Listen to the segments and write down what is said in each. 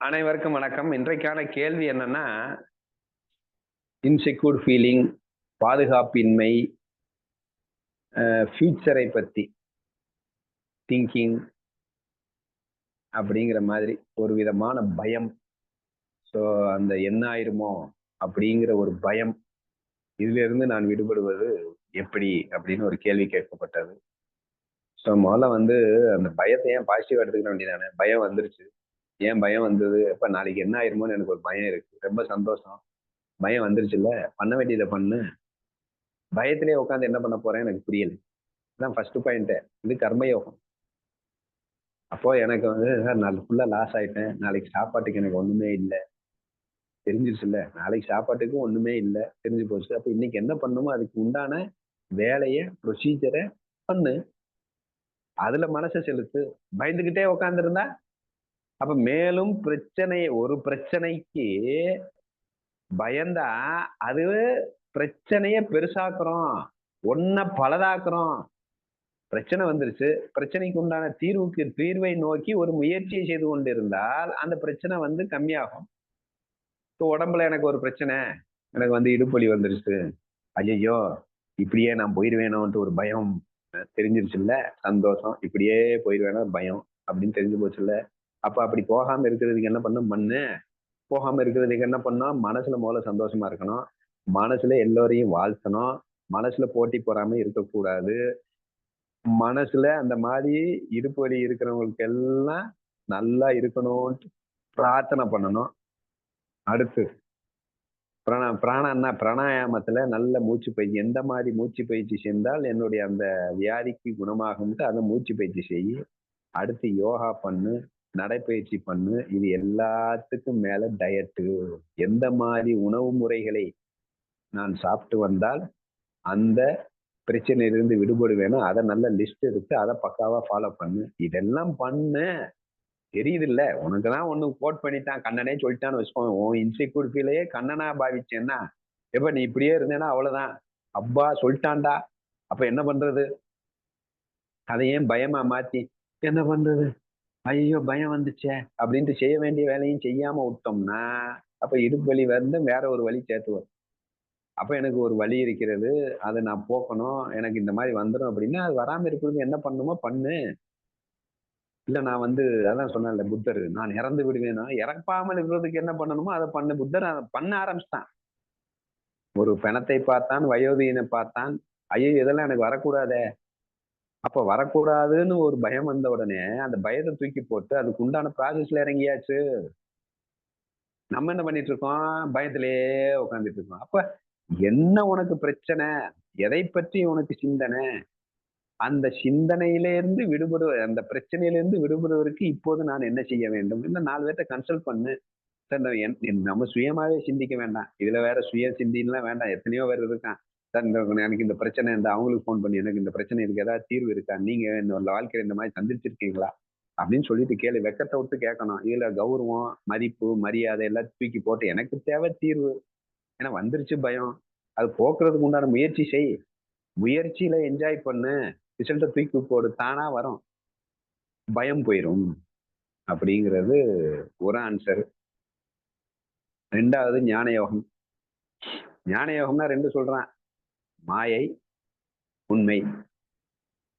அனைவருக்கும் வணக்கம். இன்றைக்கான கேள்வி என்னன்னா இன்செக்யூர் ஃபீலிங் பாதுகாப்பின்மை ஃபியூச்சரை பற்றி திங்கிங் அப்படிங்கிற மாதிரி ஒரு விதமான பயம். ஸோ அந்த என்ன ஆயிருமோ அப்படிங்கிற ஒரு பயம். இதிலிருந்து நான் விடுபடுவது எப்படி அப்படின்னு ஒரு கேள்வி கேட்கப்பட்டது. ஸோ முதல்ல வந்து அந்த பயத்தை ஏன் பாசிட்டிவ் எடுத்துக்க வேண்டியதானே பயம் வந்துருச்சு. ஏன் பயம் வந்தது? அப்ப நாளைக்கு என்ன ஆயிருமோன்னு எனக்கு ஒரு பயம் இருக்கு. ரொம்ப சந்தோஷம். பயம் வந்துருச்சுல்ல? பண்ண வேண்டியதை பண்ணு. பயத்திலே உட்காந்து என்ன பண்ண போறேன் எனக்கு புரியல. இதான் ஃபர்ஸ்ட் பாயிண்ட்டு இது கர்மயோகம். அப்போ எனக்கு வந்து சார் நான் ஃபுல்லா லாஸ் ஆயிட்டேன். நாளைக்கு சாப்பாட்டுக்கு எனக்கு ஒண்ணுமே இல்லை. தெரிஞ்சிருச்சுல்ல? நாளைக்கு சாப்பாட்டுக்கும் ஒண்ணுமே இல்லை. தெரிஞ்சு போச்சு. அப்ப இன்னைக்கு என்ன பண்ணுமோ? அதுக்கு உண்டான வேலையை ப்ரொசீஜரை பண்ணு. அதுல மனசை செலுத்து. பயந்துகிட்டே உட்காந்துருந்தா அப்ப மேலும் பிரச்சனை ஒரு பிரச்சனைக்கு பயந்தா அது பிரச்சனைய பெருசாக்குறோம். ஒன்ன பலதாக்குறோம். பிரச்சனை வந்துருச்சு. பிரச்சனைக்கு உண்டான தீர்வுக்கு தீர்வை நோக்கி ஒரு முயற்சியை செய்து கொண்டு இருந்தால் அந்த பிரச்சனை வந்து கம்மியாகும். இப்போ உடம்புல எனக்கு ஒரு பிரச்சனை. எனக்கு வந்து இடுப்பொலி வந்துருச்சு. ஐயோ இப்படியே நான் போயிடுவேணும்ன்ட்டு ஒரு பயம் தெரிஞ்சிருச்சுல்ல? சந்தோஷம். இப்படியே போயிடுவேனா பயம். அப்படின்னு தெரிஞ்சு போச்சுல்ல? அப்ப அப்படி போகாம இருக்கிறதுக்கு என்ன பண்ணும்? மண்ணு. போகாம இருக்கிறதுக்கு என்ன பண்ணா மனசுல முதல்ல சந்தோஷமா இருக்கணும். மனசுல எல்லோரையும் வாழ்த்தணும். மனசுல போட்டி போறாம இருக்கக்கூடாது. மனசுல அந்த மாதிரி இடுப்பு வழி இருக்கிறவங்களுக்கு எல்லாம் நல்லா இருக்கணும்ட்டு பிரார்த்தனை பண்ணணும். அடுத்து பிராண பிராணம்னா பிராணாயாமத்துல நல்ல மூச்சு பயிற்சி. எந்த மாதிரி மூச்சு பயிற்சி செஞ்சால் என்னுடைய அந்த வியாதிக்கு குணமாகும்ட்டு அதை மூச்சு பயிற்சி செய். அடுத்து யோகா பண்ணு. நடைப்பயிற்சி பண்ணு. இது எல்லாத்துக்கும் மேல டயட்டு எந்த மாதிரி உணவு முறைகளை நான் சாப்பிட்டு வந்தால் அந்த பிரச்சனையிலிருந்து விடுபடுவேனோ அதை நல்ல லிஸ்ட் எடுத்து அதை பக்காவா ஃபாலோ பண்ணு. இதெல்லாம் பண்ணு. தெரியுது இல்ல உனக்கு தான் ஒண்ணு கோட் பண்ணிட்டான் கண்ணனே சொல்லிட்டான்னு வச்சுக்கோங்க உன் இன்செக்யூரிட்டிலேயே கண்ணனா பாவிச்சேன்னா எப்ப நீ இப்படியே இருந்தேன்னா அவ்வளவுதான். அப்பா சொல்லிட்டான்டா. அப்ப என்ன பண்றது? அதை ஏன் பயமா மாத்தி என்ன பண்றது? ஐயோ பயம் வந்துச்சே அப்படின்ட்டு செய்ய வேண்டிய வேலையும் செய்யாம விட்டோம்னா அப்ப இடுப்பு வலி வந்து வேற ஒரு வழி சேர்த்து வரும். அப்ப எனக்கு ஒரு வழி இருக்கிறது அதை நான் போக்கணும் எனக்கு இந்த மாதிரி வந்துடும் அப்படின்னா அது வராம இருக்கிறதுக்கு என்ன பண்ணுமோ பண்ணு. இல்ல நான் வந்து அதான் சொன்னேன்ல புத்தர் நான் இறந்து விடுவேனா இறப்பாமல் இருக்கிறதுக்கு என்ன பண்ணணுமோ அதை பண்ணு. புத்தர் அதை பண்ண ஆரம்பிச்சிட்டான். ஒரு பிணத்தை பார்த்தான் வயோதியனை பார்த்தான் ஐயோ இதெல்லாம் எனக்கு வரக்கூடாதே அப்ப வரக்கூடாதுன்னு ஒரு பயம் வந்த உடனே அந்த பயத்தை தூக்கி போட்டு அதுக்கு உண்டான ப்ராசஸ்ல இறங்கியாச்சு. நம்ம என்ன பண்ணிட்டு இருக்கோம்? பயத்திலேயே உட்காந்துட்டு இருக்கோம். அப்ப என்ன உனக்கு பிரச்சனை? எதை பற்றி உனக்கு சிந்தனை? அந்த சிந்தனையிலேருந்து விடுபடு அந்த பிரச்சனையிலேருந்து விடுபடுவதற்கு இப்போது நான் என்ன செய்ய வேண்டும்? இந்த நாலு பேர்த்த கன்சல்ட் பண்ணு. நம்ம சுயமாவே சிந்திக்க வேண்டாம். இதுல வேற சுய சிந்தின்லாம் வேண்டாம். எத்தனையோ பேர் இருக்கான் சார் இந்த எனக்கு இந்த பிரச்சனை இந்த அவங்களுக்கு ஃபோன் பண்ணி எனக்கு இந்த பிரச்சனை இருக்கு ஏதாவது தீர்வு இருக்கா? நீங்க இந்த வாழ்க்கையில இந்த மாதிரி சந்திச்சிருக்கீங்களா? அப்படின்னு சொல்லிட்டு கேளு வெக்கத்தை விட்டு கேட்கணும். இதுல கௌரவம் மதிப்பு மரியாதை எல்லாம் தூக்கி போட்டு எனக்கு தேவை தீர்வு. ஏன்னா வந்துருச்சு பயம். அது போக்குறதுக்கு உண்டான முயற்சி செய். முயற்சியில என்ஜாய் பண்ணு. ரிசல்ட்டை தூக்கி போடு தானா வரும். பயம் போயிடும் அப்படிங்கிறது ஒரு ஆன்சர் ரெண்டாவது ஞான யோகம் ஞான யோகம்னா ரெண்டு சொல்றான். மாயை உண்மை.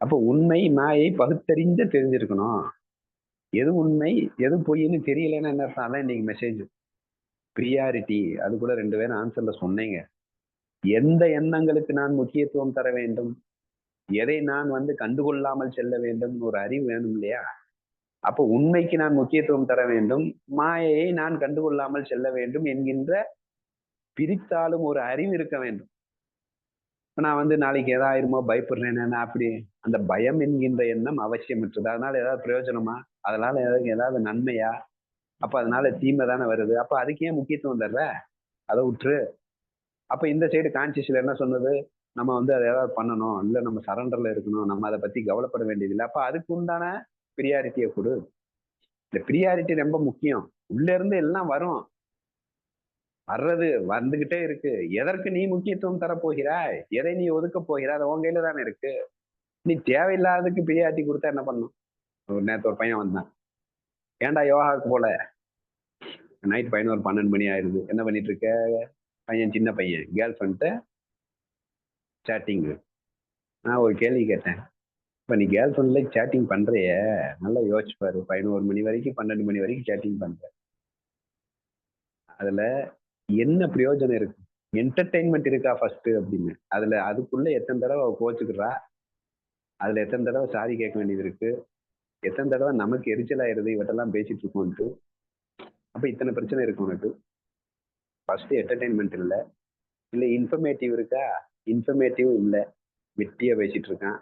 அப்போ உண்மை மாயை பகுத்தறிஞ்ச தெரிஞ்சிருக்கணும். எது உண்மை எது பொய்ன்னு தெரியலன்னு என்ன அர்த்தம்? அதான் இன்னைக்கு மெசேஜ் ப்ரியாரிட்டி அது கூட ரெண்டு பேரும் ஆன்சர்ல சொன்னீங்க. எந்த எண்ணங்களுக்கு நான் முக்கியத்துவம் தர வேண்டும்? எதை நான் வந்து கண்டுகொள்ளாமல் செல்ல வேண்டும்? ஒரு அறிவு வேணும் இல்லையா? அப்போ உண்மைக்கு நான் முக்கியத்துவம் தர வேண்டும். மாயையை நான் கண்டுகொள்ளாமல் செல்ல வேண்டும் என்கின்ற பிரித்தாலும் ஒரு அறிவு இருக்க வேண்டும். நான் வந்து நாளைக்கு ஏதாயிருமோ பயப்படுறேன் அப்படி அந்த பயம் என்கின்ற எண்ணம் அவசியமற்றது அதனால ஏதாவது பிரயோஜனமா? அதனால ஏதாவது ஏதாவது நன்மையா? அப்ப அதனால தீமை தானே வருது. அப்ப அதுக்கு ஏன் முக்கியத்துவம் தர்ற? அதை விட்டுரு அப்ப இந்த சைடு கான்சியஸ்ல என்ன சொன்னது? நம்ம வந்து அதை ஏதாவது பண்ணணும். இல்லை நம்ம சரண்டர்ல இருக்கணும். நம்ம அதை பத்தி கவலைப்பட வேண்டியதில்லை. அப்ப அதுக்கு உண்டான ப்ரியாரிட்டியை கொடு. இந்த ப்ரியாரிட்டி ரொம்ப முக்கியம். உள்ள இருந்து எல்லாம் வரும். வர்றது வந்துகிட்டே இருக்கு. எதற்கு நீ முக்கியத்துவம் தரப்போகிறாய்? எதை நீ ஒதுக்க போகிறாய்? அது உன் கையில தானே இருக்கு. நீ தேவையில்லாததுக்கு ப்ரியாரிட்டி கொடுத்தா என்ன பண்ணும்? ஒரு ஒரு பையன் வந்தான். ஏன்டா யோகாவுக்கு போல? நைட் பதினோரு பன்னெண்டு மணி ஆயிடுது என்ன பண்ணிட்டு இருக்க? பையன் சின்ன பையன் கேர்ள் ஃப்ரெண்ட்டு சேட்டிங்கு நான் ஒரு கேள்வி கேட்டேன். இப்போ நீ கேர்ள் ஃப்ரெண்டில் சேட்டிங் பண்ணுறிய நல்லா யோசிச்சுப்பாரு பதினோரு மணி வரைக்கும் பன்னெண்டு மணி வரைக்கும் சேட்டிங் பண்ணுற அதில் என்ன பிரயோஜனம் இருக்கு? என்டர்டெயின்மெண்ட் இருக்கா ஃபர்ஸ்ட் அப்படின்னு. அதில் அதுக்குள்ள எத்தனை தடவை அவ கோச்சுக்கிறா? அதில் எத்தனை தடவை சாரி கேட்க வேண்டியது இருக்கு? எத்தனை தடவை நமக்கு எரிச்சலாயிருது இவட்டெல்லாம் பேசிட்டு இருக்கோம்ட்டு அப்போ இத்தனை பிரச்சனை இருக்கு உனக்கு? ஃபர்ஸ்ட் என்டர்டெயின்மெண்ட் இல்லை. இல்லை இன்ஃபர்மேட்டிவ் இருக்கா? இன்ஃபர்மேட்டிவ் இல்லை. வெட்டியா பேசிட்டு இருக்கான்.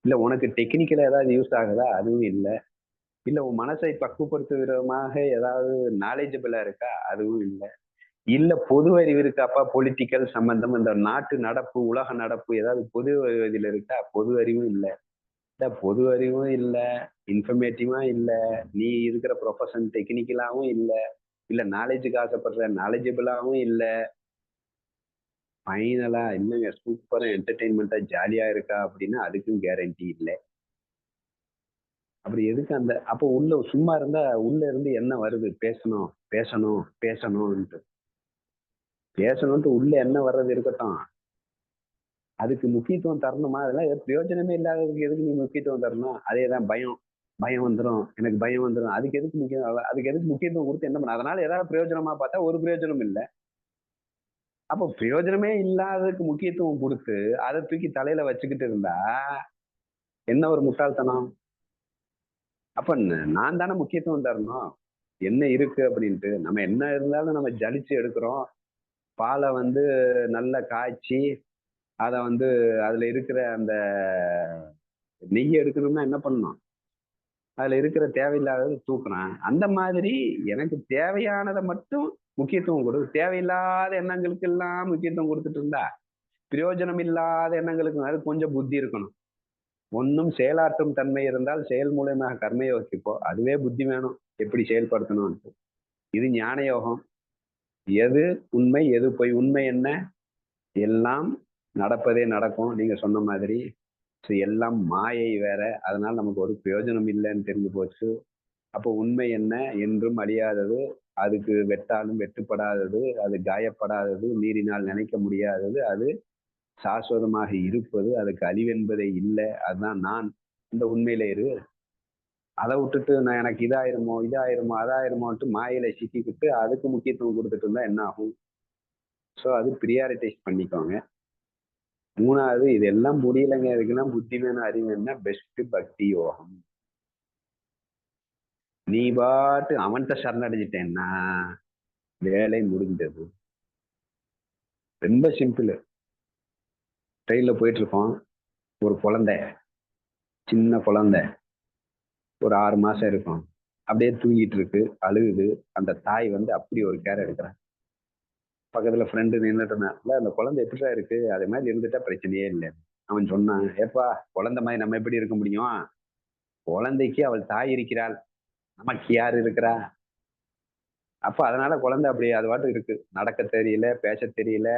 இல்லை உனக்கு டெக்னிக்கலாக ஏதாவது யூஸ் ஆகுதா? அதுவும் இல்லை. இல்லை உன் மனசை பக்குவப்படுத்தும் விதமாக ஏதாவது நாலேஜபிளாக இருக்கா? அதுவும் இல்லை. இல்லை பொது அறிவு இருக்காப்பா பொலிட்டிக்கல் சம்பந்தம் இந்த நாட்டு நடப்பு உலக நடப்பு ஏதாவது பொது இதில் இருக்கா? பொது அறிவும் இல்லை. இல்லை பொது அறிவும் இல்லை இன்ஃபர்மேட்டிவா இல்லை நீ இருக்கிற ப்ரொஃபஷன் டெக்னிக்கலாகவும் இல்லை இல்லை நாலேஜுக்கு ஆசைப்படுற நாலேஜபிளாகவும் இல்லை. ஃபைனலா இல்லைங்க சூப்பரா என்டர்டெயின்மெண்ட்டா ஜாலியா இருக்கா அப்படின்னா அதுக்கும் கேரண்டி இல்லை. அப்படி எதுக்கு அந்த அப்போ உள்ள சும்மா இருந்தா உள்ள இருந்து என்ன வருது? பேசணும் பேசணும் பேசணும்ன்ட்டு. பேசணும்ட்டு உள்ள என்ன வர்றது இருக்கட்டும். அதுக்கு முக்கியத்துவம் தரணுமா? அதெல்லாம் பிரயோஜனமே இல்லாததுக்கு எதுக்கு நீ முக்கியத்துவம் தரணும்? அதே தான் பயம். பயம் வந்துடும் எனக்கு பயம் வந்துடும் அதுக்கு எதுக்கு முக்கியம்? அதுக்கு எதுக்கு முக்கியத்துவம் கொடுத்து என்ன பண்ண அதனால ஏதாவது பிரயோஜனமா பார்த்தா ஒரு பிரயோஜனம் இல்லை. அப்போ பிரயோஜனமே இல்லாததுக்கு முக்கியத்துவம் கொடுத்து அதை தூக்கி தலையில வச்சுக்கிட்டு இருந்தா என்ன ஒரு முட்டாள்தனம்? அப்ப நான் தானே முக்கியத்துவம் தரணும்? என்ன இருக்கு அப்படின்ட்டு நம்ம என்ன இருந்தாலும் நம்ம ஜலிச்சு எடுக்கிறோம். பாலை வந்து நல்லா காய்ச்சி அதை வந்து அதுல இருக்கிற அந்த நெய் எடுக்கணும்னா என்ன பண்ணணும்? அதுல இருக்கிற தேவையில்லாததை தூக்குறேன். அந்த மாதிரி எனக்கு தேவையானதை மட்டும் முக்கியத்துவம் கொடு. தேவையில்லாத எண்ணங்களுக்கு எல்லாம் முக்கியத்துவம் கொடுத்துட்டு இருந்தா பிரயோஜனம் இல்லாத எண்ணங்களுக்கு அது கொஞ்சம் புத்தி இருக்கணும். ஒன்றும் செயலாற்றும் தன்மை இருந்தால் செயல் மூலயமாக கர்மயோகிப்போ அதுவே புத்தி வேணும். எப்படி செயல்படுத்தணும்னு இது ஞான யோகம் எது உண்மை எது பொய் உண்மை என்ன? எல்லாம் நடப்பதே நடக்கும். நீங்க சொன்ன மாதிரி. ஸோ எல்லாம் மாயை வேற. அதனால நமக்கு ஒரு பிரயோஜனம் இல்லைன்னு தெரிஞ்சு போச்சு. அப்போ உண்மை என்ன? என்றும் அழியாதது. அதுக்கு வெட்டாலும் வெட்டுப்படாதது. அது காயப்படாதது. நீரினால் நினைக்க முடியாதது. அது சாஸ்வதமாக இருப்பது. அதுக்கு அழிவென்பதே இல்லை. அதுதான் நான். இந்த உண்மையில இரு. அதை விட்டுட்டு நான் எனக்கு இதாயிருமோ இதாயிருமோ அதாயிருமோன்ட்டு மாயில சிக்கிக்கிட்டு அதுக்கு முக்கியத்துவம் கொடுத்துட்டு இருந்தா என்ன ஆகும்? ஸோ அது ப்ரியாரிட்டைஸ் பண்ணிக்கோங்க. மூணாவது இதெல்லாம் முடியலைங்க. இதுக்கெல்லாம் புத்தி வேணும் அறிவு என்ன பெஸ்ட் பக்தி யோகம். நீ பாட்டு அவன்கிட்ட சரணடைஞ்சிட்டேன்னா வேலை முடிஞ்சது. ரொம்ப சிம்பிள் ட்ரெயினில் போயிட்டு இருக்கோம் ஒரு குழந்தை. சின்ன குழந்தை. ஒரு ஆறு மாசம் இருக்கும். அப்படியே தூங்கிட்டு இருக்கு அழுகுது. அந்த தாய் வந்து அப்படி ஒரு கேர் எடுக்கிறான் பக்கத்துல ஃப்ரெண்டு நின்றுட்டு அந்த குழந்தை எப்படிடா இருக்கு? அதே மாதிரி இருந்துட்டா பிரச்சனையே இல்லை. அவன் சொன்னான் ஏப்பா குழந்தை மாதிரி நம்ம எப்படி இருக்க முடியும்? குழந்தைக்கு அவள் தாய் இருக்கிறாள். நமக்கு யார் இருக்கிறா? அப்ப அதனால குழந்தை அப்படி அது பாட்டு இருக்கு. நடக்க தெரியல பேச தெரியல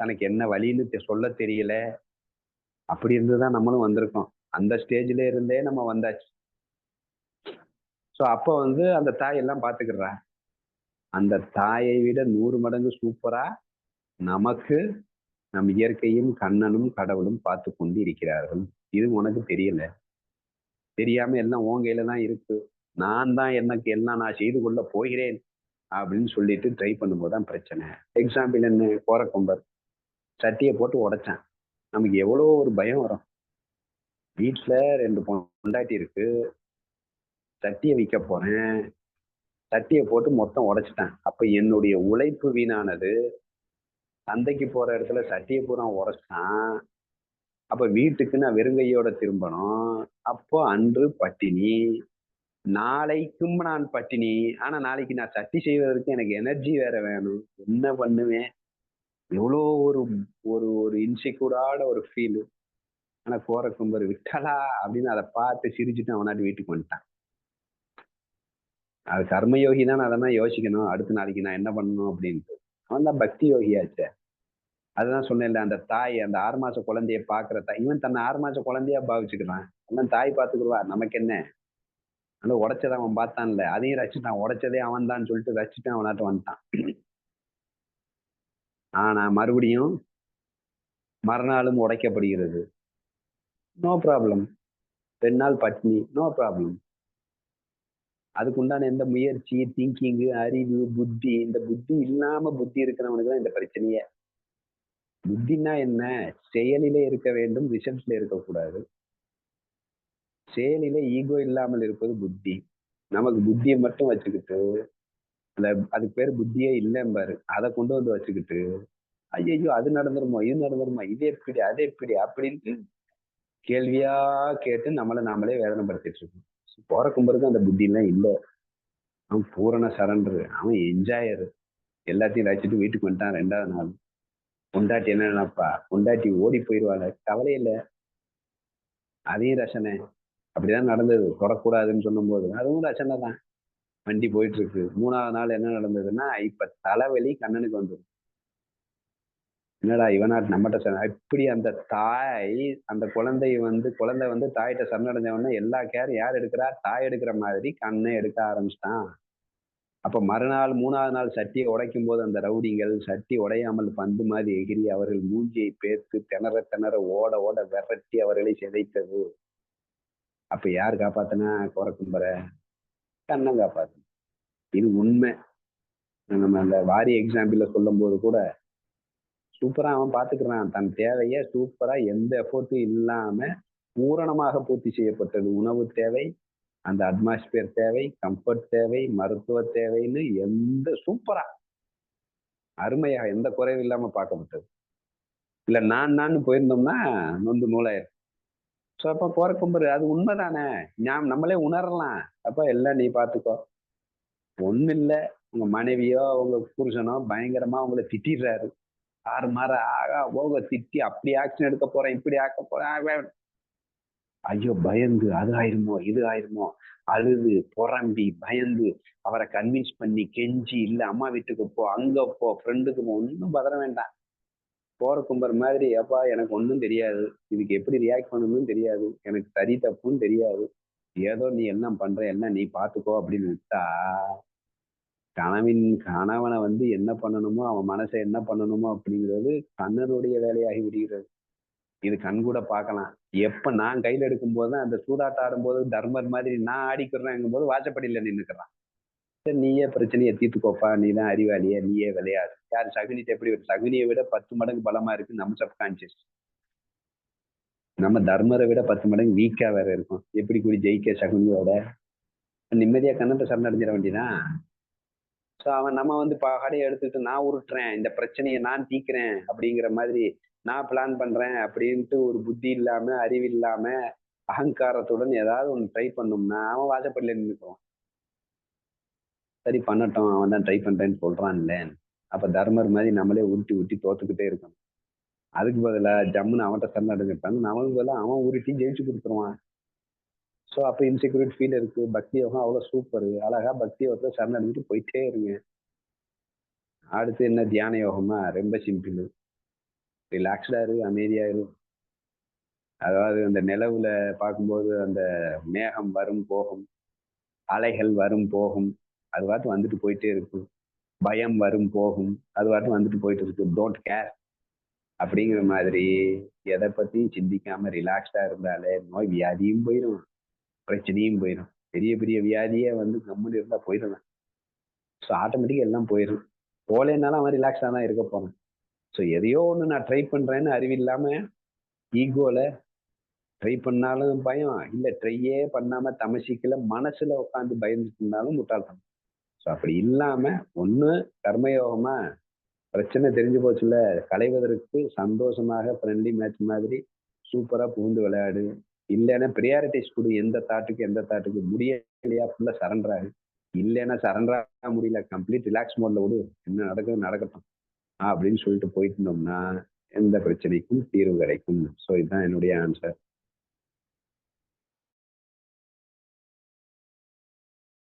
தனக்கு என்ன வழின்னு சொல்ல தெரியல. அப்படி இருந்துதான் நம்மளும் வந்திருக்கோம். அந்த ஸ்டேஜ்ல இருந்தே நம்ம வந்தாச்சு. ஸோ அப்போ வந்து அந்த தாய் எல்லாம் பார்த்துக்கிறா அந்த தாயை விட நூறு மடங்கு சூப்பரா நமக்கு நம் இயற்கையும் கண்ணனும் கடவுளும் பார்த்து கொண்டு இருக்கிறார்கள் இது உனக்கு தெரியல. தெரியாம எல்லாம் உன் கையில தான் இருக்கு. நான் தான் எனக்கு எல்லாம் நான் செய்து கொள்ள போகிறேன் அப்படின்னு சொல்லிட்டு ட்ரை பண்ணும்போது தான் பிரச்சனை. எக்ஸாம்பிள் என்ன? கோரக்கொம்பர். சட்டியை போட்டு உடைச்சான். நமக்கு எவ்வளோ ஒரு பயம் வரும். வீட்டில் ரெண்டு பொண்டாட்டி இருக்கு. சட்டியை விற்க போறேன். சட்டியை போட்டு மொத்தம் உடைச்சிட்டேன். அப்ப என்னுடைய உழைப்பு வீணானது. சந்தைக்கு போற இடத்துல சட்டியை பூரா உடைச்சிட்டான். அப்ப வீட்டுக்கு நான் வெறுங்கையோட திரும்பணும். அப்போ அன்று பட்டினி. நாளைக்கும் நான் பட்டினி. ஆனா நாளைக்கு நான் சட்டி செய்வதற்கு எனக்கு எனர்ஜி வேற வேணும். என்ன பண்ணுவேன்? எவ்வளோ ஒரு ஒரு ஒரு இன்செக்யூர்டான ஒரு ஃபீல் ஆனா கோரக்கும்பர் விட்டலா அப்படின்னு அதை பார்த்து சிரிச்சுட்டு அவனாட்டு வீட்டுக்கு வந்துட்டான். அது கர்மயோகி தான் அதெல்லாம் யோசிக்கணும். அடுத்த நாளைக்கு நான் என்ன பண்ணணும் அப்படின்ட்டு. அவன் தான் பக்தி யோகியாச்சே அதுதான் சொன்னேன்ல அந்த தாய் அந்த ஆறு மாச குழந்தைய பாக்குற தாய். இவன் தன்னை ஆறு மாச குழந்தையா பாவிச்சுக்கிறான். அவன் தாய் பாத்துக்குருவா நமக்கு என்ன? அந்த உடைச்சதை அவன் பார்த்தான்ல. அதையும் ரசிச்சுட்டான். உடைச்சதே அவன் தான் சொல்லிட்டு ரசிச்சுட்டு அவனாட்ட வந்துட்டான். ஆனா மறுபடியும் மறுநாளும் உடைக்கப்படுகிறது. நோ ப்ராப்ளம் ரெண்டு நாள் பட்னி நோ ப்ராப்ளம் அதுக்குண்டான எந்த முயற்சி திங்கிங்கு அறிவு புத்தி இந்த புத்தி இல்லாம புத்தி இருக்கிறவனுக்கு தான் இந்த பிரச்சனையே. புத்தினா என்ன? செயலிலே இருக்க வேண்டும் ரிசல்ட்ல இருக்கக்கூடாது. செயலிலே ஈகோ இல்லாமல் இருப்பது புத்தி. நமக்கு புத்தியை மட்டும் வச்சுக்கிட்டு அந்த அதுக்கு பேர் புத்தியே இல்லைம்பாரு அதை கொண்டு வந்து வச்சுக்கிட்டு ஐயோ அது நடந்துருமோ இது நடந்துருமா இது எப்படி அது எப்படி அப்படின்ட்டு கேள்வியா கேட்டு நம்மளை நாமளே வேதனைப்படுத்திட்டு இருக்கோம். போறக்கும் பிறகு அந்த புத்தி எல்லாம் இல்லை. அவன் பூரண சரண்டர் அவன் என்ஜாயரு எல்லாத்தையும் ரசிச்சுட்டு வீட்டுக்கு வந்துட்டான் ரெண்டாவது நாள். பொண்டாட்டி என்ன நினைப்பா? பொண்டாட்டி ஓடி போயிடுவாள் கவலை இல்லை. அதையும் ரசனை. அப்படிதான் நடந்தது. தொடக்கூடாதுன்னு சொல்லும்போது அதுவும் ரசனை தான் வண்டி போயிட்டு இருக்கு. மூணாவது நாள் என்ன நடந்ததுன்னா இப்ப தலைவலி கண்ணனுக்கு வந்தது என்னடா இவனா நம்மகிட்ட சரண இப்படி அந்த தாய் அந்த குழந்தை வந்து குழந்தை வந்து தாயிட்ட சரணடைஞ்சவொடனே எல்லா கேரும் யார் எடுக்கிறா? தாய் எடுக்கிற மாதிரி கண்ணை எடுக்க ஆரம்பிச்சிட்டான். அப்ப மறுநாள் மூணாவது நாள் சட்டியை உடைக்கும் போது அந்த ரவுடிகள் சட்டி உடையாமல் பந்து மாதிரி எகிரி அவர்கள் மூஞ்சியை பேர்த்து திணற திணற ஓட ஓட விரட்டி அவர்களை சிதைத்தது. அப்ப யார் காப்பாத்தினா? குறக்கும்பற கண்ணன் காப்பாத்து இது உண்மை. நம்ம அந்த வாரி எக்ஸாம்பிள்ல சொல்லும் போது கூட சூப்பரா அவன் பாத்துக்கிறான். தன் தேவைய சூப்பரா எந்த எஃபோர்ட்டும் இல்லாம பூரணமாக பூர்த்தி செய்யப்பட்டது. உணவு தேவை அந்த அட்மாஸ்பியர் தேவை கம்ஃபர்ட் தேவை மருத்துவ தேவைன்னு எந்த சூப்பரா அருமையாக எந்த குறைவும் இல்லாம பார்க்கப்பட்டது. இல்ல நான் நான் போயிருந்தோம்னா நொந்து நூலாயிரும். ஸோ அப்போ போற கும்பரு அது உண்மைதானே? ஞாம் நம்மளே உணரலாம். அப்போ எல்லாம் நீ பார்த்துக்கோ ஒன்றும் இல்லை உங்கள் மனைவியோ உங்கள் புருஷனோ பயங்கரமாக உங்களை திட்டிடுறாரு. ஆறு மாற ஆகா போக திட்டி அப்படி ஆக்ஷன் எடுக்க போறேன் இப்படி ஆக்க போறேன் ஐயோ பயந்து அது ஆயிருமோ இது ஆயிருமோ அழுது புறம்பி பயந்து அவரை கன்வின்ஸ் பண்ணி கெஞ்சி இல்ல அம்மா வீட்டுக்கு போ அங்க போ ஃப்ரெண்டுக்கு போ ஒன்றும் பதற வேண்டாம். போற கும்பர் மாதிரி அப்பா எனக்கு ஒன்றும் தெரியாது. இதுக்கு எப்படி ரியாக்ட் பண்ணணும்னு தெரியாது. எனக்கு சரி தப்புன்னு தெரியாது. ஏதோ நீ என்ன பண்ற என்ன நீ பாத்துக்கோ அப்படின்னு விட்டா கணவன் கணவனை வந்து என்ன பண்ணணுமோ அவன் மனசை என்ன பண்ணணுமோ அப்படிங்கிறது கண்ணனுடைய வேலையாகி விடுகிறது. இது கண் கூட பார்க்கலாம். எப்ப நான் கையில எடுக்கும் போது அந்த சூதாட்டம் ஆடும்போது தர்மர் மாதிரி நான் ஆடிக்கிறேன் போது வாசப்படியில் நின்றுக்கிறான் சரி நீயே பிரச்சனையை தீர்த்துக்கோப்பா. நீ தான் அறிவாளியே நீயே விளையாடு. யார் சகுனிட்ட எப்படி சகுனியை விட பத்து மடங்கு பலமா இருக்கு நம்ம சப்கான்சியஸ் நம்ம தர்மரை விட பத்து மடங்கு வீக்கா வேற இருக்கும். எப்படி கூடி ஜெயிக்க சகுனியோட? நிம்மதியா கண்ணத்தை சரணடைஞ்சிட வேண்டியதான் ஸோ அவன் நம்ம வந்து பகடையை எடுத்துக்கிட்டு நான் உருட்டுறேன். இந்த பிரச்சனையை நான் தீக்கிறேன் அப்படிங்கிற மாதிரி நான் பிளான் பண்றேன். அப்படின்ட்டு ஒரு புத்தி இல்லாம அறிவு இல்லாம அகங்காரத்துடன் ஏதாவது ஒன்று ட்ரை பண்ணோம்னா அவன் வாசப்படல நின்றுக்குவான் சரி பண்ணட்டும். அவன் தான் ட்ரை பண்றேன்னு சொல்றான்ல. அப்ப தர்மர் மாதிரி நம்மளே உருட்டி உருட்டி தோத்துக்கிட்டே இருக்கணும். அதுக்கு பதிலா ஜம்முன்னு அவன்கிட்ட சரணடைஞ்சிருப்பாங்க நமக்கு பதிலாக அவன் உருட்டி ஜெயிச்சு கொடுத்துருவான். ஸோ அப்போ இன்செக்யூரிட் ஃபீல் இருக்கு. பக்தி யோகம் அவ்வளோ சூப்பர் அழகா பக்தி யோகத்தில் சரணடைஞ்சிட்டு போயிட்டே இருங்க. அடுத்து என்ன? தியான யோகமா? ரொம்ப சிம்பிள் ரிலாக்ஸ்டா இரு அமைதியா இரு. அதாவது அந்த நிலவுல பார்க்கும்போது அந்த மேகம் வரும் போகும். அலைகள் வரும் போகும். அது பாட்டு வந்துட்டு போயிட்டே இருக்கும். பயம் வரும் போகும். அது பாட்டு வந்துட்டு போயிட்டு இருக்கு. டோன்ட் கேர் அப்படிங்கிற மாதிரி எதை பத்தியும் சிந்திக்காம ரிலாக்ஸ்டா இருந்தாலே நோய் வியாதியும் போயிடும் பிரச்சனையும் போயிடும் பெரிய பெரிய வியாதியே வந்து கம்முன்னு இருந்தா போயிடும் ஸோ ஆட்டோமேட்டிக்காக எல்லாம் போயிடும் போலேனாலும் அவன் ரிலாக்ஸாக தான் இருக்க போறான். ஸோ எதையோ ஒன்று நான் ட்ரை பண்றேன்னு அறிவில்லாமல் ஈகோல ட்ரை பண்ணாலும் பயம். இல்லை ட்ரையே பண்ணாம தமசிக்கல மனசுல உட்காந்து பயந்துட்டு இருந்தாலும் முட்டாள்தனம் ஸோ அப்படி இல்லாம ஒன்று கர்மயோகமா பிரச்சனை தெரிஞ்சு போச்சுல களைவதற்கு சந்தோஷமாக ஃப்ரெண்ட்லி மேட்ச் மாதிரி சூப்பராக புகுந்து விளையாடு. இல்லைன்னா ப்ரியாரிட்டிஸ் கொடு. எந்த தாட்டுக்கு எந்த தாட்டுக்கு முடியலையா? ஃபுல்லா சரண்டராகு இல்லைன்னா சரண்டராக முடியல. கம்ப்ளீட் ரிலாக்ஸ் மோட்ல விடு. என்ன நடக்குது நடக்கட்டும். அப்படின்னு சொல்லிட்டு போயிட்டு இருந்தோம்னா எந்த பிரச்சனைக்கும் தீர்வு கிடைக்கும். ஸோ இதுதான் என்னுடைய ஆன்சர்